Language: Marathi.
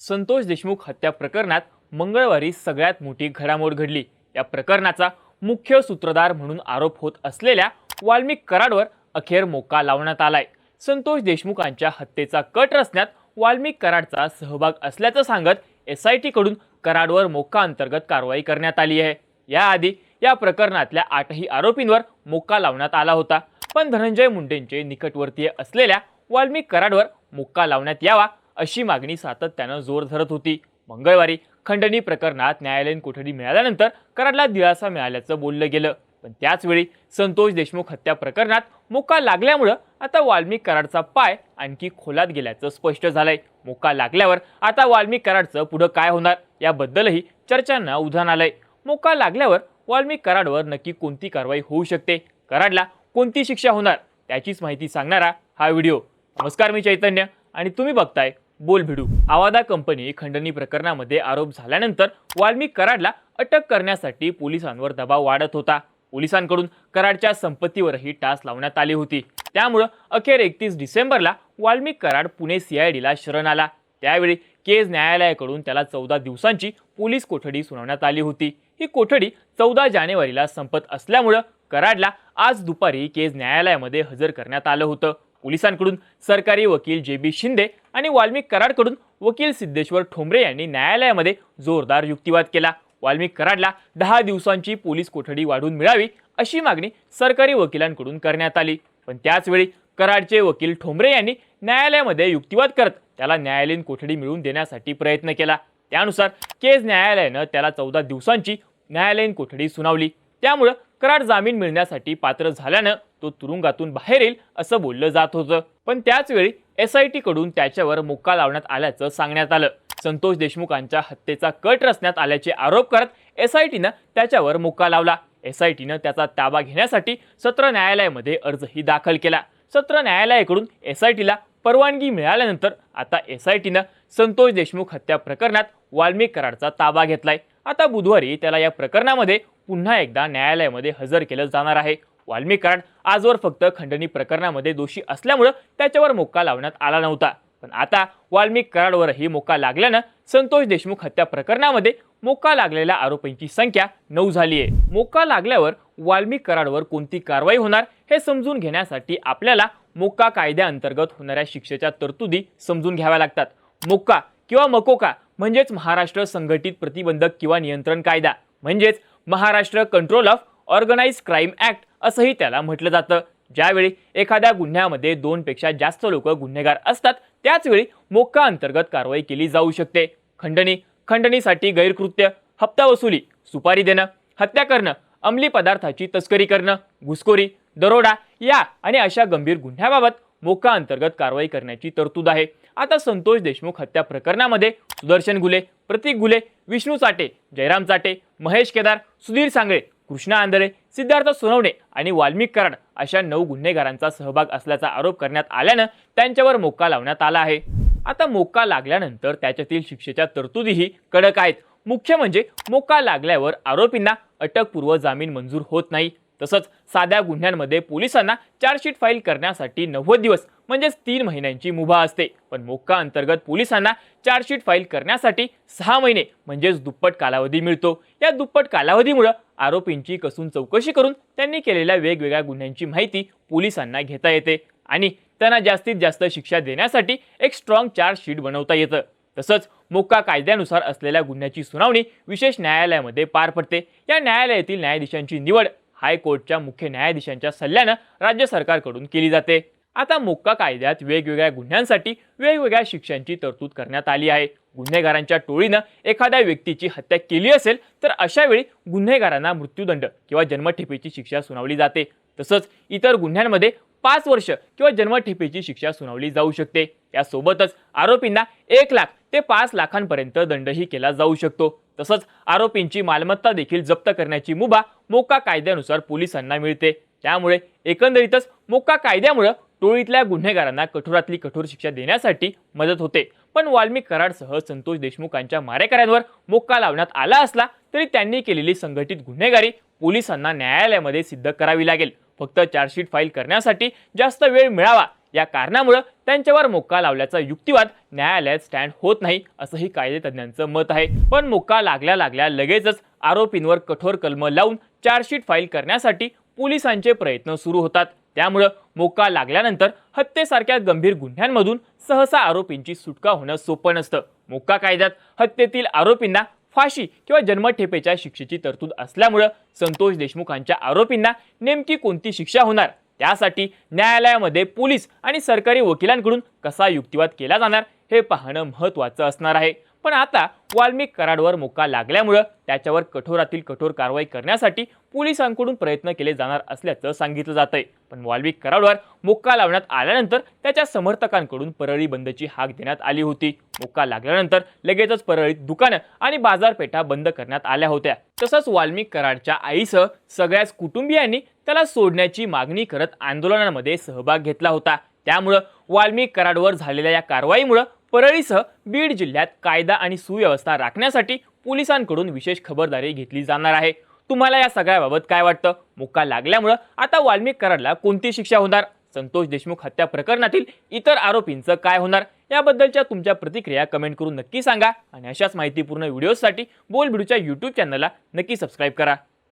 संतोष देशमुख हत्या प्रकरणात मंगळवारी सगळ्यात मोठी घडामोड घडली. या प्रकरणाचा मुख्य सूत्रधार म्हणून आरोप होत असलेल्या वाल्मिक कराडवर अखेर मोका लावण्यात आलाय. संतोष देशमुखांच्या हत्येचा कट रचण्यात वाल्मिक कराडचा सहभाग असल्याचं सांगत एस आय टीकडून कराडवर मोका अंतर्गत कारवाई करण्यात आली आहे. याआधी या प्रकरणातल्या आठही आरोपींवर मोका लावण्यात आला होता. पण धनंजय मुंडेंचे निकटवर्तीय असलेल्या वाल्मिक कराडवर मोक्का लावण्यात यावा अशी मागणी सातत्यानं जोर धरत होती. मंगळवारी खंडणी प्रकरणात न्यायालयीन कोठडी मिळाल्यानंतर कराडला दिलासा मिळाल्याचं बोललं गेलं. पण त्याचवेळी संतोष देशमुख हत्या प्रकरणात मोका लागल्यामुळं आता वाल्मिक कराडचा पाय आणखी खोलात गेल्याचं स्पष्ट झालंय. मोका लागल्यावर आता वाल्मिक कराडचं पुढं काय होणार याबद्दलही चर्चांना उधाण आलंय. मोका लागल्यावर वाल्मिक कराडवर नक्की कोणती कारवाई होऊ शकते? कराडला कोणती शिक्षा होणार? त्याचीच माहिती सांगणारा हा व्हिडिओ. नमस्कार मी चैतन्य आणि तुम्ही बघताय बोल भिडू. आवादा कंपनी खंडणी प्रकरणामध्ये आरोप झाल्यानंतर वाल्मिक कराडला अटक करण्यासाठी पोलिसांवर दबाव वाढत होता. पोलिसांकडून कराडच्या संपत्तीवरही टास लावण्यात आली होती. त्यामुळं अखेर एकतीस डिसेंबरला वाल्मिक कराड पुणे सीआयडीला शरण आला. त्यावेळी केज न्यायालयाकडून त्याला चौदा दिवसांची पोलीस कोठडी सुनावण्यात आली होती. ही कोठडी चौदा जानेवारीला संपत असल्यामुळं कराडला आज दुपारी केज न्यायालयामध्ये हजर करण्यात आलं होतं. पोलिसांकडून सरकारी वकील जे बी शिंदे आणि वाल्मिक कराडकडून वकील सिद्धेश्वर ठोंबरे यांनी न्यायालयामध्ये जोरदार युक्तिवाद केला. वाल्मिक कराडला दहा दिवसांची पोलीस कोठडी वाढवून मिळावी अशी मागणी सरकारी वकिलांकडून करण्यात आली. पण त्याचवेळी कराडचे वकील ठोंबरे यांनी न्यायालयामध्ये युक्तिवाद करत त्याला न्यायालयीन कोठडी मिळवून देण्यासाठी प्रयत्न केला. त्यानुसार केज न्यायालयानं त्याला चौदा दिवसांची न्यायालयीन कोठडी सुनावली. त्यामुळं कराड जामीन मिळण्यासाठी पात्र झाल्यानं तो तुरुंगातून बाहेर येईल असं बोललं जात होतं. पण त्याचवेळी एस आय टीकडून त्याच्यावर मुक्का लावण्यात आल्याचं सांगण्यात आलं. संतोष देशमुखांच्या हत्येचा कट रचण्यात आल्याचे आरोप करत एस आय टीनं त्याच्यावर मुक्का लावला. एस आय टीनं त्याचा ताबा घेण्यासाठी सत्र न्यायालयामध्ये अर्जही दाखल केला. सत्र न्यायालयाकडून एस आय टीला परवानगी मिळाल्यानंतर आता एस आय टीनं संतोष देशमुख हत्या प्रकरणात वाल्मिक कराडचा ताबा घेतलाय. आता बुधवारी त्याला या प्रकरणामध्ये पुन्हा एकदा न्यायालयामध्ये हजर केलं जाणार आहे. वाल्मी कारण आजवर फक्त खंडणी प्रकरणामध्ये दोषी असल्यामुळं त्याच्यावर मोक्का लावण्यात आला नव्हता. पण आता वाल्मिक कराडवरही मोक्का लागल्यानं संतोष देशमुख हत्या प्रकरणामध्ये मोक्का लागलेल्या आरोपींची संख्या नऊ झाली आहे मोक्का लागल्यावर वाल्मिक कराडवर कोणती कारवाई होणार हे समजून घेण्यासाठी आपल्याला मोक्का कायद्याअंतर्गत होणाऱ्या शिक्षेच्या तरतुदी समजून घ्याव्या लागतात. मोक्का किंवा मकोका म्हणजेच महाराष्ट्र संघटित प्रतिबंधक किंवा नियंत्रण कायदा. म्हणजेच Maharashtra control of organise crime act असंही त्याला म्हटलं जातं. ज्यावेळी एखाद्या गुन्ह्यामध्ये दोनपेक्षा जास्त लोक गुन्हेगार असतात त्याचवेळी मोक्का अंतर्गत कारवाई केली जाऊ शकते. खंडणी खंडणीसाठी गैरकृत्य हप्ता वसुली सुपारी देणं हत्या करणं अंमली पदार्थाची तस्करी करणं घुसखोरी दरोडा या आणि अशा गंभीर गुन्ह्याबाबत मोका अंतर्गत कारवाई करण्याची तरतूद आहे. आता संतोष देशमुख हत्या प्रकरणामध्ये सुदर्शन गुले प्रतीक गुले विष्णू चाटे जयराम चाटे महेश केदार सुधीर सांगळे कृष्णा आंधळे सिद्धार्थ सोनवणे आणि वाल्मिक कराड अशा नऊ गुन्हेगारांचा सहभाग असल्याचा आरोप करण्यात आल्यानं त्यांच्यावर मोक्का लावण्यात आला आहे. आता मोक्का लागल्यानंतर त्याच्यातील शिक्षेच्या तरतुदीही कडक आहेत. मुख्य म्हणजे मोक्का लागल्यावर आरोपींना अटकपूर्व जामीन मंजूर होत नाही. तसंच साध्या गुन्ह्यांमध्ये पोलिसांना चार्जशीट फाईल करण्यासाठी नव्वद दिवस म्हणजेच तीन महिन्यांची मुभा असते. पण मोक्का अंतर्गत पोलिसांना चार्जशीट फाईल करण्यासाठी सहा महिने म्हणजेच दुप्पट कालावधी मिळतो. या दुप्पट कालावधीमुळं आरोपींची कसून चौकशी करून त्यांनी केलेल्या वेगवेगळ्या गुन्ह्यांची माहिती पोलिसांना घेता येते आणि त्यांना जास्तीत जास्त शिक्षा देण्यासाठी एक स्ट्रॉंग चार्जशीट बनवता येतं. तसंच मोक्का कायद्यानुसार असलेल्या गुन्ह्याची सुनावणी विशेष न्यायालयामध्ये पार पडते. या न्यायालयातील न्यायाधीशांची निवड हायकोर्टच्या मुख्य न्यायाधीशांच्या सल्ल्यानं राज्य सरकारकडून केली जाते. आता मोक्का कायद्यात वेगवेगळ्या गुन्ह्यांसाठी वेगवेगळ्या शिक्षांची तरतूद करण्यात आली आहे. गुन्हेगारांच्या टोळीनं एखाद्या व्यक्तीची हत्या केली असेल तर अशा वेळी गुन्हेगारांना मृत्यूदंड किंवा जन्मठेपेची शिक्षा सुनावली जाते. तसंच इतर गुन्ह्यांमध्ये पाच वर्ष किंवा जन्मठेपेची शिक्षा सुनावली जाऊ शकते. यासोबतच आरोपींना एक लाख ते पाच लाखांपर्यंत दंडही केला जाऊ शकतो. तसंच आरोपींची मालमत्ता देखील जप्त करण्याची मुभा मोक्का कायद्यानुसार पोलिसांना मिळते. त्यामुळे एकंदरीतच मोक्का कायद्यामुळं टोळीतल्या गुन्हेगारांना कठोरातली कठोर शिक्षा देण्यासाठी मदत होते. पण वाल्मिक कराडसह संतोष देशमुखांच्या मारेकऱ्यांवर मोक्का लावण्यात आला असला तरी त्यांनी केलेली संघटित गुन्हेगारी पोलिसांना न्यायालयामध्ये सिद्ध करावी लागेल. फक्त चार्जशीट फाईल करण्यासाठी जास्त वेळ मिळावा या कारणामुळं त्यांच्यावर मोक्का लावल्याचा युक्तिवाद न्यायालयात स्टँड होत नाही असंही कायदेतज्ञांचं मत आहे. पण मोक्का लागल्या लागल्या लगेचच आरोपींवर कठोर कलम लावून चार्जशीट फाईल करण्यासाठी पोलिसांचे प्रयत्न सुरू होतात. त्यामुळं मोक्का लागल्यानंतर हत्येसारख्या गंभीर गुन्ह्यांमधून सहसा आरोपींची सुटका होणं सोपं नसतं. मोक्का कायद्यात हत्येतील आरोपींना फाशी किंवा जन्मठेपेच्या शिक्षेची तरतूद असल्यामुळं संतोष देशमुखांच्या आरोपींना नेमकी कोणती शिक्षा होणार? त्यासाठी न्यायालयामध्ये पोलीस आणि सरकारी वकिलांकडून कसा युक्तिवाद केला जाणार हे पाहणं महत्त्वाचं असणार आहे. पण आता वाल्मिक कराडवर मुक्का लागल्यामुळं त्याच्यावर कठोरातील कठोर कारवाई करण्यासाठी पोलिसांकडून प्रयत्न केले जाणार असल्याचं सांगितलं जात आहे पण वाल्मिक कराडवर मुक्का लावण्यात आल्यानंतर त्याच्या समर्थकांकडून परळी बंदची हाक देण्यात आली होती. मुक्का लागल्यानंतर लगेचच परळीत दुकानं आणि बाजारपेठा बंद करण्यात आल्या होत्या. तसंच वाल्मिक कराडच्या आईसह सगळ्याच कुटुंबियांनी त्याला सोडण्याची मागणी करत आंदोलनामध्ये सहभाग घेतला होता. त्यामुळं वाल्मिक कराडवर झालेल्या या कारवाईमुळं परळीसह बीड जिल्ह्यात कायदा आणि सुव्यवस्था राखण्यासाठी पोलिसांकडून विशेष खबरदारी घेतली जाणार आहे. तुम्हाला या सगळ्याबाबत काय वाटतं? मुक्का लागल्यामुळं आता वाल्मिक कराडला कोणती शिक्षा होणार? संतोष देशमुख हत्या प्रकरणातील इतर आरोपींचं काय होणार? याबद्दलच्या तुमच्या प्रतिक्रिया कमेंट करून नक्की सांगा आणि अशाच माहितीपूर्ण व्हिडिओसाठी बोल बिडूच्या यूट्यूब चॅनलला नक्की सबस्क्राईब करा.